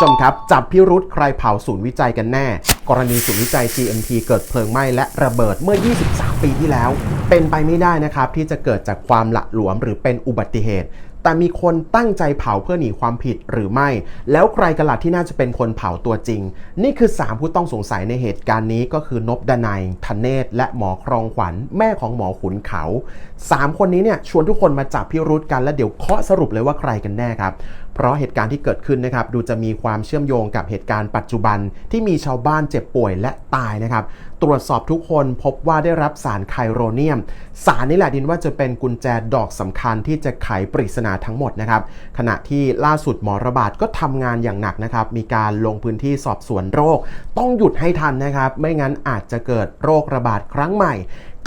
ผู้ชมครับ จับพิรุษใครเผาศูนย์วิจัยกันแน่ กรณีศูนย์วิจัย GMP เกิดเพลิงไหม้และระเบิดเมื่อ 23 ปีที่แล้ว เป็นไปไม่ได้นะครับที่จะเกิดจากความหละหลวมหรือเป็นอุบัติเหตุ แต่มีคนตั้งใจเผาเพื่อหนีความผิดหรือไม่ แล้วใครกระลัดที่น่าจะเป็นคนเผาตัวจริง นี่คือ 3 ผู้ต้องสงสัยในเหตุการณ์นี้ก็คือนบดนัยธเนศ และหมอครองขวัญแม่ของหมอขุนเขา 3 คนนี้เนี่ยชวนทุกคนมาจับพิรุธกันแล้วเดี๋ยวเคาะสรุปเลยว่าใครกันแน่ครับเพราะเหตุการณ์ที่เกิดขึ้นนะครับดูจะมีความเชื่อมโยงกับเหตุการณ์ปัจจุบันที่มีชาวบ้านเจ็บป่วยและตายนะครับ ตรวจสอบทุกคนพบว่าได้รับสารไคโรเนียม สารนี้แหละดินว่าจะเป็นกุญแจดอกสำคัญที่จะไขปริศนาทั้งหมดนะครับขณะที่ล่าสุดหมอระบาดก็ทำงานอย่างหนักนะครับมีการลงพื้นที่สอบสวนโรค ต้องหยุดให้ทันนะครับ ไม่งั้นอาจจะเกิดโรคระบาดครั้งใหม่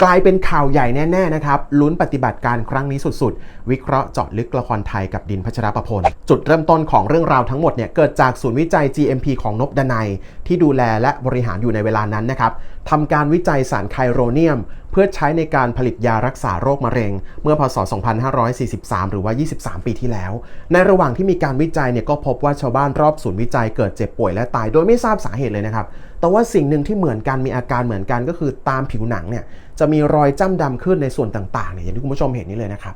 กลายเป็นข่าวใหญ่แน่ๆนะครับลุ้นปฏิบัติการครั้งนี้สุดๆ วิเคราะห์เจาะลึกละครไทยกับดินพัชรประพล จุดเริ่มต้นของเรื่องราวทั้งหมดเนี่ยเกิดจากศูนย์วิจัย GMP ของนบดนัยที่ดูแลและบริหารอยู่ในเวลานั้นนะครับทำการวิจัยสารไคโรเนียม พื่อใช้ในการผลิตยารักษาโรคมะเร็ง เมื่อพศ 2543 หรือว่า 23 ปีที่แล้ว ในระหว่างที่มีการวิจัยเนี่ยก็พบว่าชาวบ้านรอบศูนย์วิจัยเกิดเจ็บป่วยและตายโดยไม่ทราบสาเหตุเลยนะครับแต่ว่าสิ่งหนึ่งที่เหมือนกันมีอาการเหมือนกันก็คือตามผิวหนังเนี่ยจะมีรอยจ้ำดำขึ้นในส่วนต่างๆเนี่ยอย่างที่คุณผู้ชมเห็นนี่เลยนะครับ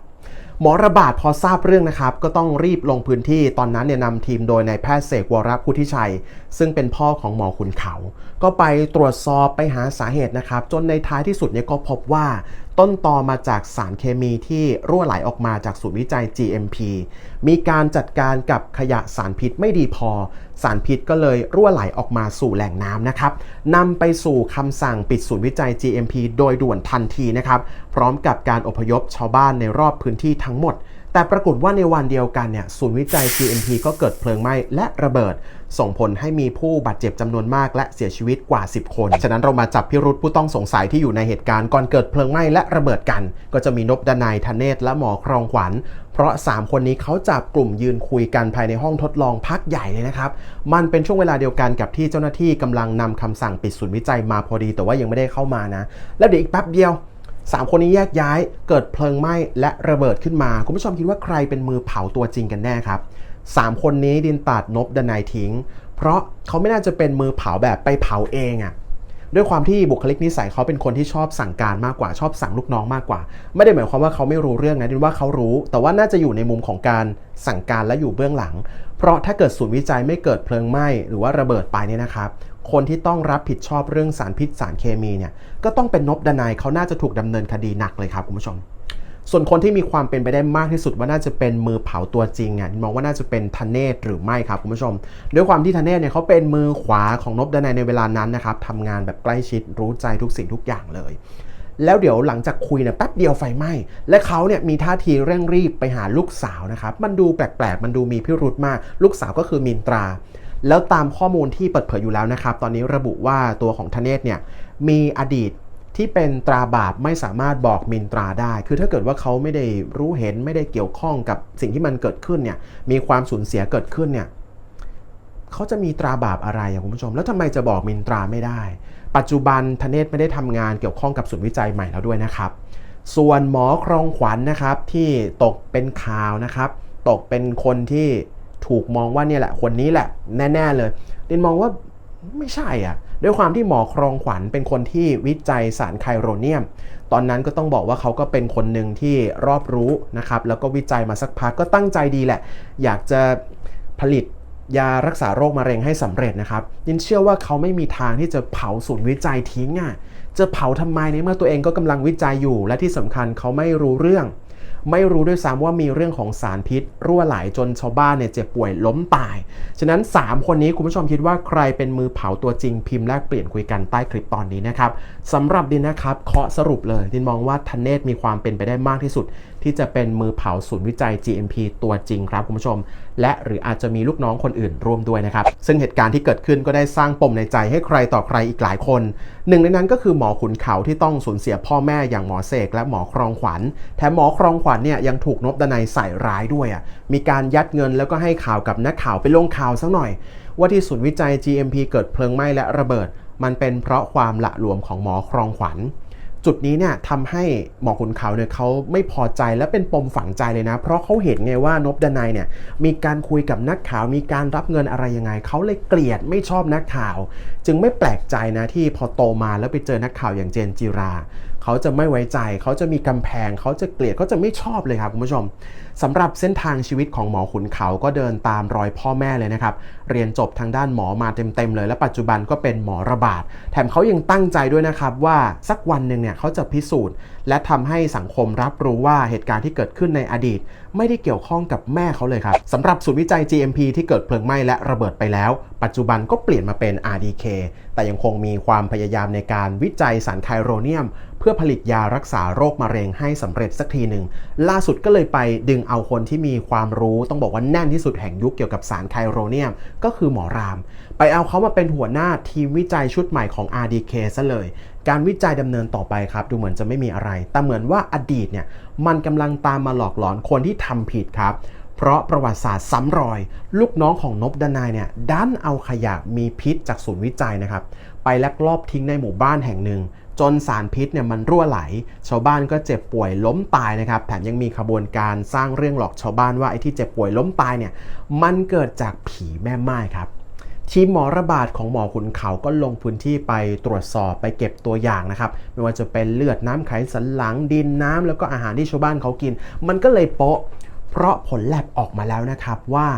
หมอระบาดพอทราบเรื่องนะครับ ก็ต้องรีบลงพื้นที่ตอนนั้นเนี่ยนำทีมโดยนายแพทย์เสกวรพุทธิชัย ซึ่งเป็นพ่อของหมอขุนเขา ก็ไปตรวจสอบไปหาสาเหตุนะครับ จนในท้ายที่สุดเนี่ยก็พบว่าต้นตอมาจากสารเคมีที่รั่วไหลออกมาจากศูนย์วิจัย GMP มีการจัดการกับขยะสารพิษไม่ดีพอ สารพิษก็เลยรั่วไหลออกมาสู่แหล่งน้ำนะครับนำไปสู่คำสั่งปิดศูนย์วิจัย GMP โดยด่วนทันทีนะครับพร้อมกับการอพยพชาวบ้านในรอบพื้นที่ทั้งหมด แต่ปรากฏว่าในวันเดียวกันเนี่ยศูนย์วิจัย GMP ก็เกิดเพลิงไหม้และระเบิด ส่งผลให้มีผู้บาดเจ็บจำนวนมากและเสียชีวิตกว่า 10 คน ฉะนั้นเรามาจับพิรุธผู้ต้องสงสัยที่อยู่ในเหตุการณ์ก่อนเกิดเพลิงไหม้และระเบิดกัน ก็จะมีนบดนายธเนศและหมอครองขวัญ เพราะ 3 คนนี้เขาจับกลุ่มยืนคุยกันภายในห้องทดลองพักใหญ่เลยนะครับ มันเป็นช่วงเวลาเดียวกันกับที่เจ้าหน้าที่กำลังนำคำสั่งปิดศูนย์วิจัยมาพอดี แต่ว่ายังไม่ได้เข้ามานะ แล้วเดี๋ยวอีกแป๊บเดียว3 คนนี้แยกย้ายเกิดเพลิงไหม้และระเบิดขึ้นมา คุณผู้ชมคิดว่าใครเป็นมือเผาตัวจริงกันแน่ครับ 3 คนนี้ดินตัดนบดนายทิ้ง เพราะเขาไม่น่าจะเป็นมือเผาแบบไปเผาเองอะ ด้วยความที่บุคลิกนิสัยเขาเป็นคนที่ชอบสั่งการมากกว่าชอบสั่งลูกน้องมากกว่า ไม่ได้หมายความว่าเขาไม่รู้เรื่องนะดินว่าเขารู้ แต่ว่าน่าจะอยู่ในมุมของการสั่งการและอยู่เบื้องหลัง เพราะถ้าเกิดศูนย์วิจัยไม่เกิดเพลิงไหม้หรือว่าระเบิดไปเนี่ยนะครับคนที่ต้องรับผิดชอบเรื่องสารพิษสารเคมีเนี่ยก็ต้องเป็นนบดนายเขาน่าจะถูกดำเนินคดีหนักเลยครับคุณผู้ชม ส่วนคนที่มีความเป็นไปได้มากที่สุดว่าน่าจะเป็นมือเผาตัวจริงอะมองว่าน่าจะเป็นธเนศหรือไม่ครับคุณผู้ชม ด้วยความที่ธเนศเนี่ยเขาเป็นมือขวาของนบดนายในเวลานั้นนะครับทำงานแบบใกล้ชิดรู้ใจทุกสิ่งทุกอย่างเลยแล้วเดี๋ยวหลังจากคุยเนี่ยแป๊บเดียวไฟไหม้ และเขาเนี่ยมีท่าทีเร่งรีบไปหาลูกสาวนะครับ มันดูแปลกๆ มันดูมีพิรุธมาก ลูกสาวก็คือมินตรา แล้วตามข้อมูลที่เปิดเผยอยู่แล้วนะครับ ตอนนี้ระบุว่าตัวของธเนศเนี่ยมีอดีต ที่เป็นตราบาปไม่สามารถบอกมินตราได้ คือถ้าเกิดว่าเขาไม่ได้รู้เห็นไม่ได้เกี่ยวข้องกับสิ่งที่มันเกิดขึ้นเนี่ยมีความสูญเสียเกิดขึ้นเนี่ยเขาจะมีตราบาปอะไรอะคุณผู้ชม แล้วทำไมจะบอกมินตราไม่ได้ ปัจจุบันธเนศไม่ได้ทำงานเกี่ยวข้องกับศูนย์วิจัยใหม่แล้วด้วยนะครับ ส่วนหมอครองขวัญนะครับที่ตกเป็นข่าวนะครับ ตกเป็นคนที่ถูกมองว่าเนี่ยแหละคนนี้แหละแน่ ๆ เลยดินมองว่า ไม่ใช่อะ ด้วยความที่หมอครองขวัญเป็นคนที่วิจัยสารไคโรเนียม ตอนนั้นก็ต้องบอกว่าเขาก็เป็นคนหนึ่งที่รอบรู้นะครับ แล้วก็วิจัยมาสักพักก็ตั้งใจดีแหละ อยากจะผลิตยารักษาโรคมะเร็งให้สำเร็จนะครับ ยินเชื่อว่าเขาไม่มีทางที่จะเผาศูนย์วิจัยทิ้งอะ จะเผาทำไมในเมื่อตัวเองก็กำลังวิจัยอยู่ และที่สำคัญเขาไม่รู้เรื่อง ไม่รู้ด้วยซ้ำว่ามีเรื่องของสารพิษ รั่วไหลจนชาวบ้านเนี่ยเจ็บป่วยล้มตาย ฉะนั้น 3 คนนี้คุณผู้ชมคิดว่าใครเป็นมือเผาตัวจริงพิมพ์แลกเปลี่ยนคุยกันใต้คลิปตอนนี้นะครับสำหรับดินนะครับเคาะสรุปเลยดินมองว่าทันเนศมีความเป็นไปได้มากที่สุด ที่จะเป็นมือเผาศูนย์วิจัย GMP ตัวจริงครับคุณผู้ชม และหรืออาจจะมีลูกน้องคนอื่นร่วมด้วยนะครับซึ่งเหตุการณ์ที่เกิดขึ้นก็ได้สร้างปมในใจให้ใครต่อใครอีกหลายคน หนึ่งในนั้นก็คือหมอขุนเขาที่ต้องสูญเสียพ่อแม่อย่างหมอเสกและหมอครองขวัญแถมหมอครองขวัญเนี่ยยังถูกนบดนัยใส่ร้ายด้วยอะมีการยัดเงินแล้วก็ให้ข่าวกับนักข่าวไปลงข่าวสักหน่อย ว่าที่ศูนย์วิจัย GMP เกิดเพลิงไหม้และระเบิด มันเป็นเพราะความละหลวมของหมอครองขวัญ จุดนี้เนี่ยทำให้หมอขุนเขาเนี่ยเขาไม่พอใจและเป็นปมฝังใจเลยนะ เพราะเขาเห็นไงว่านบดนัยเนี่ยมีการคุยกับนักข่าวมีการรับเงินอะไรยังไงเขาเลยเกลียดไม่ชอบนักข่าว จึงไม่แปลกใจนะที่พอโตมาแล้วไปเจอนักข่าวอย่างเจนจิราเขาจะไม่ไว้ใจ เขาจะมีกำแพง เขาจะเกลียดเขาจะไม่ชอบเลยครับคุณผู้ชมสำหรับเส้นทางชีวิตของหมอขุนเขาก็เดินตามรอยพ่อแม่เลยนะครับ เรียนจบทางด้านหมอมาเต็มๆเลย และปัจจุบันก็เป็นหมอระบาด แถมเขายังตั้งใจด้วยนะครับว่าสักวันหนึ่งเนี่ยเขาจะพิสูจน์ และทำให้สังคมรับรู้ว่าเหตุการณ์ที่เกิดขึ้นในอดีต ไม่ได้เกี่ยวข้องกับแม่เขาเลยครับสำหรับศูนย์วิจัย GMP ที่เกิดเพลิงไหม้และระเบิดไปแล้ว ปัจจุบันก็เปลี่ยนมาเป็น RDK แต่ยังคงมีความพยายามในการวิจัยสารไคโรเนียม เพื่อผลิตยารักษาโรคมะเร็งให้สำเร็จสักทีหนึ่งล่าสุดก็เลยไปดึงเอาคนที่มีความรู้ต้องบอกว่าแน่นที่สุดแห่งยุคเกี่ยวกับสารไคโรเนียม ก็คือหมอราม ไปเอาเขามาเป็นหัวหน้าทีมวิจัยชุดใหม่ของ RDK ซะเลย การวิจัยดำเนินต่อไปครับ ดูเหมือนจะไม่มีอะไร แต่เหมือนว่าอดีตเนี่ยมันกำลังตามมาหลอกหลอนคนที่ทำผิดครับเพราะประวัติศาสตร์ซ้ำรอย ลูกน้องของนบดนายเนี่ยดันเอาขยะมีพิษจากศูนย์วิจัยนะครับ ไปลักลอบทิ้งในหมู่บ้านแห่งหนึ่ง จนสารพิษเนี่ยมันรั่วไหล ชาวบ้านก็เจ็บป่วยล้มตายนะครับ แถมยังมีขบวนการสร้างเรื่องหลอกชาวบ้านว่าไอ้ที่เจ็บป่วยล้มตายเนี่ยมันเกิดจากผีแม่ไม้ครับทีมหมอระบาดของหมอขุนเขาก็ลงพื้นที่ไปตรวจสอบไปเก็บตัวอย่างนะครับ ไม่ว่าจะเป็นเลือดน้ำไขสันหลังดินน้ำแล้วก็อาหารที่ชาวบ้านเขากิน มันก็เลยโป๊ะ เพราะผลแลบออกมาแล้วนะครับว่า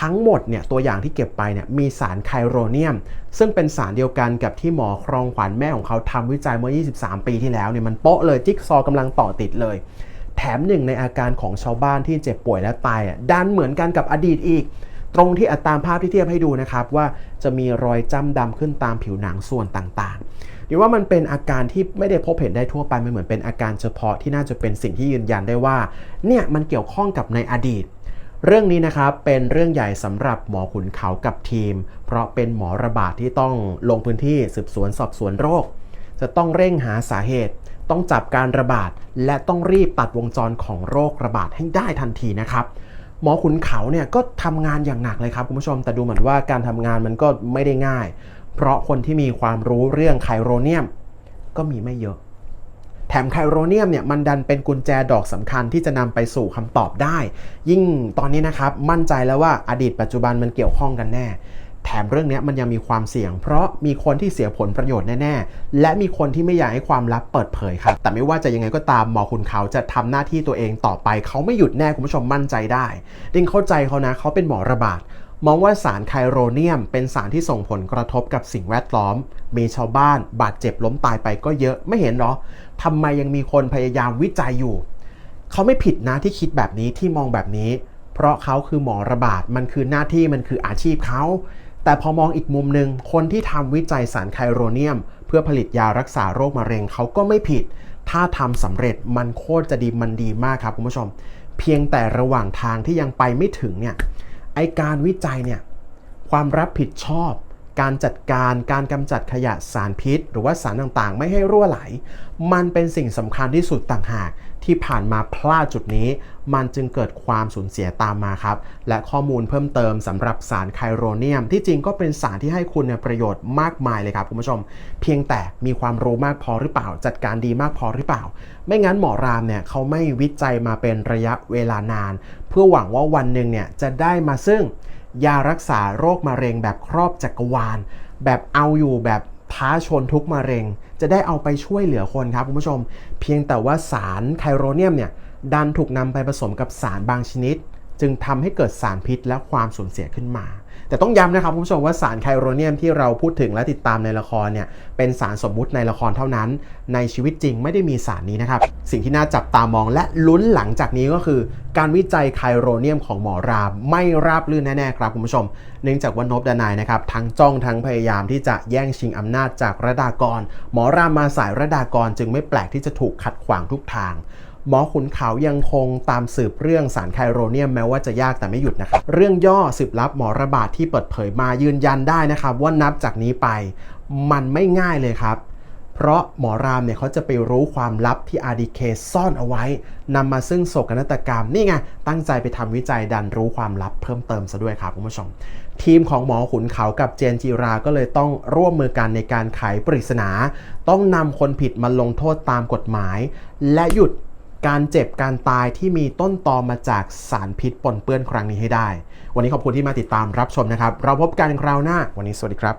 ทั้งหมดเนี่ยตัวอย่างที่เก็บไปเนี่ยมีสารไคโรเนียม ซึ่งเป็นสารเดียวกันกับที่หมอครองขวัญแม่ของเขาทำวิจัยเมื่อ 23 ปีที่แล้วเนี่ยมันโป๊ะเลยจิ๊กซอว์กำลังต่อติดเลย แถมหนึ่งในอาการของชาวบ้านที่เจ็บป่วยและตายอะดันเหมือนกันกับอดีตอีก ตรงที่อัตามภาพที่เทียบให้ดูนะครับว่าจะมีรอยจ้ำดำขึ้นตามผิวหนังส่วนต่างๆนี่ว่ามันเป็นอาการที่ไม่ได้พบเห็นได้ทั่วไปมันเหมือนเป็นอาการเฉพาะที่น่าจะเป็นสิ่งที่ยืนยันได้ว่าเนี่ยมันเกี่ยวข้องกับในอดีต เรื่องนี้นะครับเป็นเรื่องใหญ่สำหรับหมอขุนเขากับทีม เพราะเป็นหมอระบาดที่ต้องลงพื้นที่สืบสวนสอบสวนโรค จะต้องเร่งหาสาเหตุ ต้องจับการระบาด และต้องรีบตัดวงจรของโรคระบาดให้ได้ทันทีนะครับหมอขุนเขาเนี่ยก็ทำงานอย่างหนักเลยครับคุณผู้ชมแต่ดูเหมือนว่าการทำงานมันก็ไม่ได้ง่าย เพราะคนที่มีความรู้เรื่องไคโรเนียม ก็มีไม่เยอะ แถมไคโรเนียมเนี่ยมันดันเป็นกุญแจดอกสำคัญที่จะนำไปสู่คำตอบได้ ยิ่งตอนนี้นะครับมั่นใจแล้วว่าอดีตปัจจุบันมันเกี่ยวข้องกันแน่แถมเรื่องนี้มันยังมีความเสี่ยง เพราะมีคนที่เสียผลประโยชน์แน่ ๆ และมีคนที่ไม่อยากให้ความลับเปิดเผยครับ แต่ไม่ว่าจะยังไงก็ตามหมอคุณเขาจะทำหน้าที่ตัวเองต่อไป เขาไม่หยุดแน่คุณผู้ชมมั่นใจได้ ดิงเข้าใจเขานะ เขาเป็นหมอระบาด มองว่าสารไคโรเนียม เป็นสารที่ส่งผลกระทบกับสิ่งแวดล้อม มีชาวบ้านบาดเจ็บล้มตายไปก็เยอะไม่เห็นหรอทำไมยังมีคนพยายามวิจัยอยู่ เขาไม่ผิดนะที่คิดแบบนี้ที่มองแบบนี้ เพราะเขาคือหมอระบาดมันคือหน้าที่มันคืออาชีพเขาแต่พอมองอีกมุมหนึ่งคนที่ทำวิจัยสารไคโรเนียม เพื่อผลิตยารักษาโรคมะเร็งเขาก็ไม่ผิด ถ้าทำสำเร็จมันโคตรจะดีมันดีมากครับคุณผู้ชม เพียงแต่ระหว่างทางที่ยังไปไม่ถึงเนี่ย ไอการวิจัยเนี่ยความรับผิดชอบ การจัดการการกำจัดขยะสารพิษ หรือว่าสารต่างๆ ไม่ให้รั่วไหล มันเป็นสิ่งสำคัญที่สุดต่างหาก ที่ผ่านมาพลาดจุดนี้ มันจึงเกิดความสูญเสียตามมาครับ และข้อมูลเพิ่มเติมสำหรับสารไคโรเนียม ที่จริงก็เป็นสารที่ให้คุณประโยชน์มากมายเลยครับคุณผู้ชม เพียงแต่มีความรู้มากพอหรือเปล่า จัดการดีมากพอหรือเปล่า ไม่งั้นหมอรามเนี่ยเขาไม่วิจัยมาเป็นระยะเวลานาน เพื่อหวังว่าวันหนึ่งเนี่ยจะได้มาซึ่งยารักษาโรคมะเร็งแบบครอบจักรวาล แบบเอาอยู่แบบ ท้าชนทุกมะเร็ง จะได้เอาไปช่วยเหลือคนครับคุณผู้ชม เพียงแต่ว่าสารไคโรเนียมเนี่ยดันถูกนำไปผสมกับสารบางชนิด จึงทำให้เกิดสารพิษและความสูญเสียขึ้นมา แต่ต้องย้ำนะครับคุณผู้ชมว่าสารไคโรเนียมที่เราพูดถึงและติดตามในละครเนี่ยเป็นสารสมมุติในละครเท่านั้น ในชีวิตจริงไม่ได้มีสารนี้นะครับ สิ่งที่น่าจับตามองและลุ้นหลังจากนี้ก็คือ การวิจัยไคโรเนียมของหมอรามไม่ราบรื่นแน่ๆครับคุณผู้ชม เนื่องจากว่านบดานายนะครับทั้งจ้องทั้งพยายามที่จะแย่งชิงอำนาจจากระดากร หมอรามมาสายระดากรจึงไม่แปลกที่จะถูกขัดขวางทุกทาง หมอขุนเขายังคงตามสืบเรื่องสารไคโรเนียมแม้ว่าจะยากแต่ไม่หยุดนะครับเรื่องย่อสืบลับหมอระบาดที่เปิดเผยมายืนยันได้นะครับว่านับจากนี้ไปมันไม่ง่ายเลยครับ เพราะหมอรามเนี่ยเขาจะไปรู้ความลับที่ RDK ซ่อนเอาไว้นำมาซึ่งโศกนาฏกรรมนี่ไงตั้งใจไปทำวิจัยดันรู้ความลับเพิ่มเติมซะด้วยครับคุณผู้ชมทีมของหมอขุนเขากับเจนจีราก็เลยต้องร่วมมือกันในการไขปริศนา ต้องนำคนผิดมาลงโทษตามกฎหมาย และหยุด การเจ็บการตายที่มีต้นตอมาจากสารพิษปนเปื้อนครั้งนี้ให้ได้ วันนี้ขอบคุณที่มาติดตามรับชมนะครับ เราพบกันคราวหน้า วันนี้สวัสดีครับ